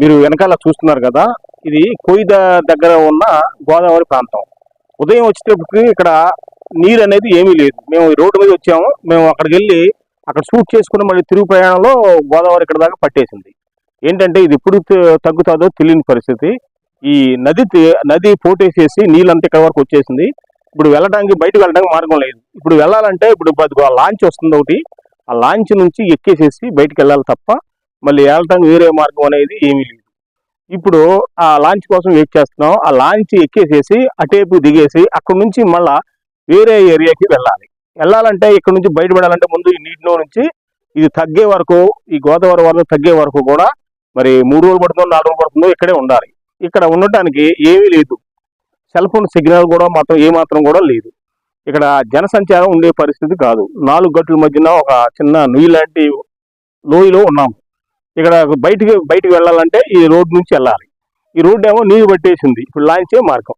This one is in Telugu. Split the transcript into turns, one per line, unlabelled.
మీరు వెనకాల చూస్తున్నారు కదా ఇది కొయ్య దగ్గర ఉన్న గోదావరి ప్రాంతం. ఉదయం వచ్చేటప్పటికి ఇక్కడ నీరు అనేది ఏమీ లేదు. మేము ఈ రోడ్డు మీద వచ్చాము. మేము అక్కడికి వెళ్ళి అక్కడ షూట్ చేసుకుని మళ్ళీ తిరుగు ప్రయాణంలో గోదావరి ఇక్కడ దాకా పట్టేసింది. ఏంటంటే ఇది ఎప్పుడు తగ్గుతుందో తెలియని పరిస్థితి. ఈ నది నది పోటేసేసి నీళ్ళంతా ఇక్కడ వరకు వచ్చేసింది. ఇప్పుడు వెళ్ళడానికి బయటకు వెళ్ళడానికి మార్గం లేదు. ఇప్పుడు వెళ్ళాలంటే ఇప్పుడు లాంచ్ వస్తుంది ఒకటి. ఆ లాంచ్ నుంచి ఎక్కేసేసి బయటకు వెళ్ళాలి తప్ప మళ్ళీ వెళ్ళటానికి వేరే మార్గం అనేది ఏమీ లేదు. ఇప్పుడు ఆ లాంచ్ కోసం వెయిట్ చేస్తున్నాం. ఆ లాంచ్ ఎక్కేసేసి అటేపు దిగేసి అక్కడ నుంచి మళ్ళా వేరే ఏరియాకి వెళ్ళాలి. వెళ్ళాలంటే ఇక్కడ నుంచి బయటపడాలంటే ముందు ఈ నీటిలో నుంచి ఇది తగ్గే వరకు ఈ గోదావరి వరకు తగ్గే వరకు కూడా మరి మూడు రోజులు పడుతుందో నాలుగు రోజులు పడుతుందో ఇక్కడే ఉండాలి. ఇక్కడ ఉండటానికి ఏమీ లేదు. సెల్ ఫోన్ సిగ్నల్ కూడా మాత్రం ఏమాత్రం కూడా లేదు. ఇక్కడ జనసంచారం ఉండే పరిస్థితి కాదు. నాలుగు గట్టుల మధ్యన ఒక చిన్న నుయ్యి లాంటి లోయలో ఉన్నాము ఇక్కడ బయటికి బయటికి వెళ్ళాలంటే ఈ రోడ్ నుంచి వెళ్ళాలి. ఈ రోడ్ ఏమో నీరు పట్టేసింది. ఇప్పుడు లాంచే మార్గం.